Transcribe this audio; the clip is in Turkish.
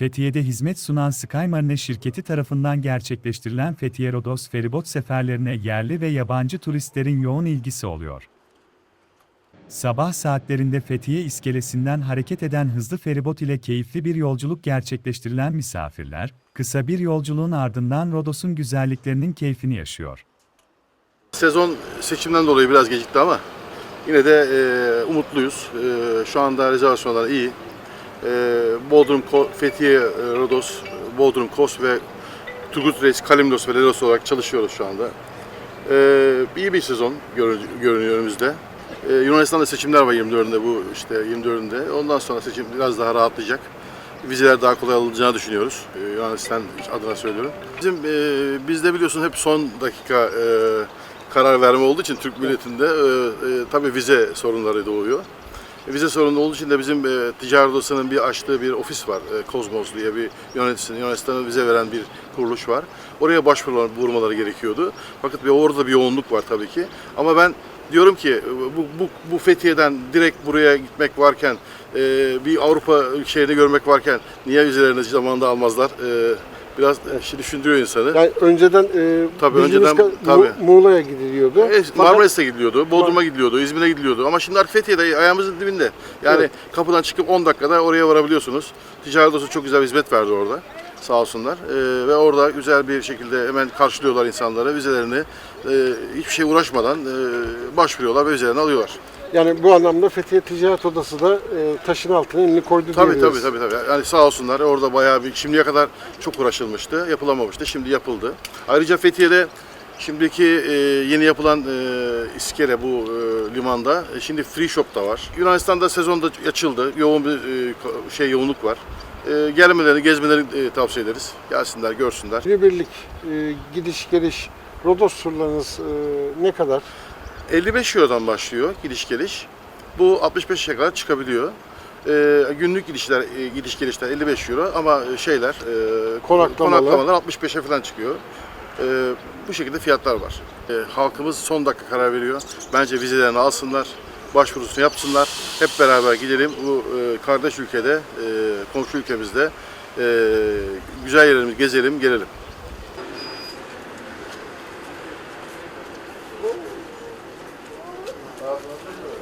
Fethiye'de hizmet sunan Skymarine şirketi tarafından gerçekleştirilen Fethiye Rodos feribot seferlerine yerli ve yabancı turistlerin yoğun ilgisi oluyor. Sabah saatlerinde Fethiye iskelesinden hareket eden hızlı feribot ile keyifli bir yolculuk gerçekleştirilen misafirler, kısa bir yolculuğun ardından Rodos'un güzelliklerinin keyfini yaşıyor. Sezon seçimden dolayı biraz gecikti ama yine de e, umutluyuz. E, şu anda rezervasyonlar iyi. E, Bodrum, Fethiye, e, Rodos, Bodrum, Kos ve Turgut Reis, Kalimnos ve Leros olarak çalışıyoruz şu anda. E, iyi bir sezon görün- görünüyor önümüzde. E, Yunanistan'da seçimler var 24'ünde bu işte 24'ünde. Ondan sonra seçim biraz daha rahatlayacak. Vizeler daha kolay alınacağını düşünüyoruz. Yunanistan adına söylüyorum. Bizim e, bizde biliyorsun hep son dakika e, karar verme olduğu için Türk milletinde tabii vize sorunları doğuyor. E, Vize sorunu olduğu için de bizim e, ticaret odasının bir açtığı bir ofis var. E, Kozmos diye bir yöneticisinin Yunanistan'a vize veren bir kuruluş var. Oraya başvurular vurmaları gerekiyordu. Fakat bir orada bir yoğunluk var tabii ki. Ama ben diyorum ki e, bu, bu, bu Fethiye'den direkt buraya gitmek varken e, bir Avrupa şeyini görmek varken niye vizelerini zamanında almazlar? E, biraz e, şey düşündürüyor insanı. Yani önceden e, Tabii, önceden- ka- tabii. Mu- Muğla'ya gidiliyordu. E, Fakat Marmaris'e gidiliyordu, Bodrum'a gidiliyordu, İzmir'e gidiliyordu. Ama şimdi artık Fethiye'de ayağımızın dibinde. Yani Evet. kapıdan çıkıp 10 dakikada oraya varabiliyorsunuz. Ticaret odası çok güzel bir hizmet verdi orada. Sağ olsunlar. E, ve orada güzel bir şekilde hemen karşılıyorlar insanları. Vizelerini e, hiçbir şey uğraşmadan e, başvuruyorlar ve vizelerini alıyorlar. Yani bu anlamda Fethiye Ticaret Odası da e, taşın altına elini koydu Tabii tabii diyebiliriz. tabii tabii. Yani sağ olsunlar orada bayağı bir şimdiye kadar çok uğraşılmıştı. Yapılamamıştı. Şimdi yapıldı. Ayrıca Fethiye'de şimdiki e, yeni yapılan e, iskele bu e, limanda e, şimdi free shop da var. Yunanistan'da sezon da açıldı. Yoğun bir e, ko- şey yoğunluk var. E, gelmelerini, gezmelerini e, tavsiye ederiz. Gelsinler, görsünler. Günübirlik e, gidiş geliş Rodos turlarınız e, ne kadar? 55 Euro'dan başlıyor gidiş geliş. Bu 65'e kadar çıkabiliyor. E, günlük gidişler e, gidiş gelişler 55 Euro ama e, şeyler e, Konaklamalar. konaklamalar 65'e falan çıkıyor. E, bu şekilde fiyatlar var. E, halkımız son dakika karar veriyor. Bence vizelerini alsınlar, başvurusunu yapsınlar. Hep beraber gidelim bu e, kardeş ülkede, e, komşu ülkemizde e, güzel yerlerimizi gezelim, gelelim. Daha fazla mı?